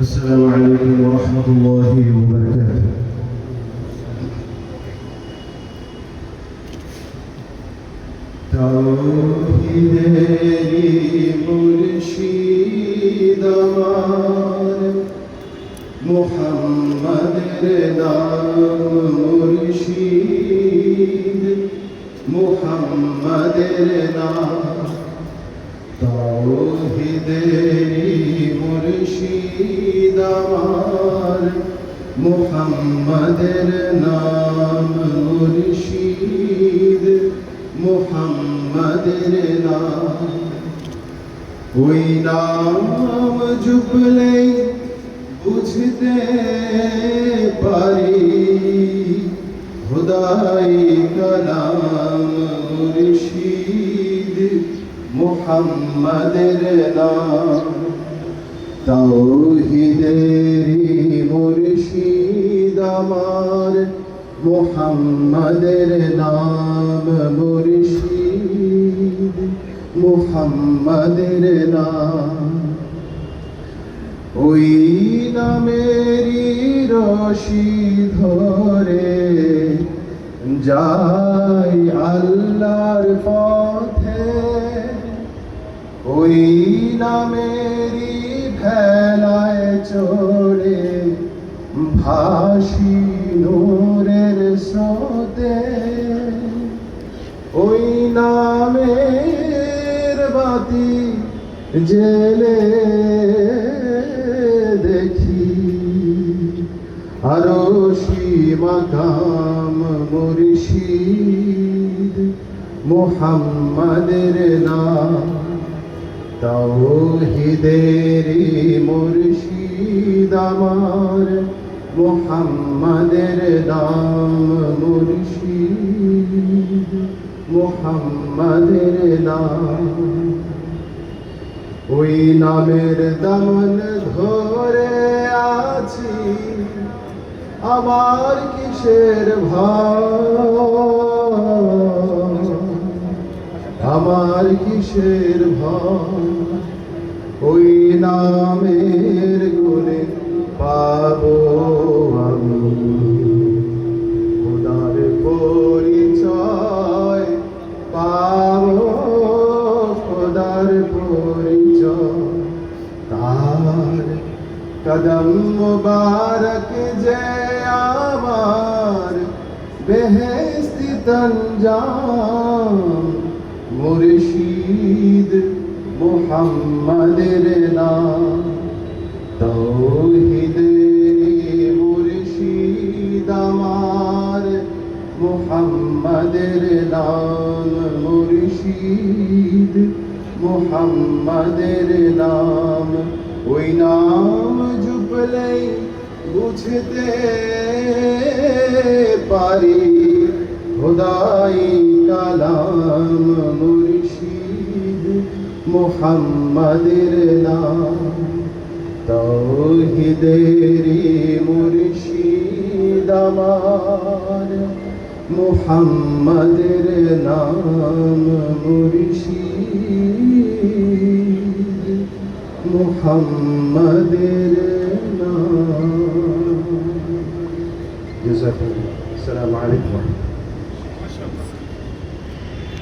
السلام عليكم ورحمة الله وبركاته তৌহিদেরি মুর্শিদ আমার মুহাম্মাদের নাম মুর্শিদ মুহাম্মাদের নাম তৌহিদেরি মুহাম্মাদের নাম মুর্শিদ, মুহাম্মাদের নাম। ওই নাম জুপলেই বুঝতে পারি, খুদাই কালাম মুর্শিদ, মুহাম্মাদের নাম। তৌহিদেরি মুর্শিদ আমার মুহাম্মাদের নাম মুর্শিদ, মুহাম্মাদের নাম। ওই নামেরই রশি ধরে যাই আল্লাহর পথে। ওই নামেরই ভেলায় চড়ে ভাসি নূরের স্রোতে, ওই নামের বাতি জেলে দেখি আরও মাকাম মুর্শিদ মুহাম্মাদের নাম। তৌহিদেরি মুর্শিদ আমার মুহাম্মাদের নাম মুর্শিদ, মুহাম্মাদের নাম ওই নামের দমন ধরে আছি, আমার কিসের ভয় আমার কিসের ভয় ওই নামের কদম মুবারক যে আমার বেহেস্তি তঞ্জাম, মুর্শিদ মুহাম্মাদের নাম। তৌহিদের মুর্শিদ আমার, মুহাম্মাদের নাম, মুর্শিদ মুহাম্মাদের নাম। ওই নাম জুপলেই বুঝতে পারি। খোদাই কালাম মুর্শিদ মুহাম্মাদের নাম। তৌহিদেরি মুর্শিদ আমার মুহাম্মাদের নাম মুর্শিদ। মুহাম্মাদের নাম জাযাকুমুল্লাহ আসসালামু আলাইকুম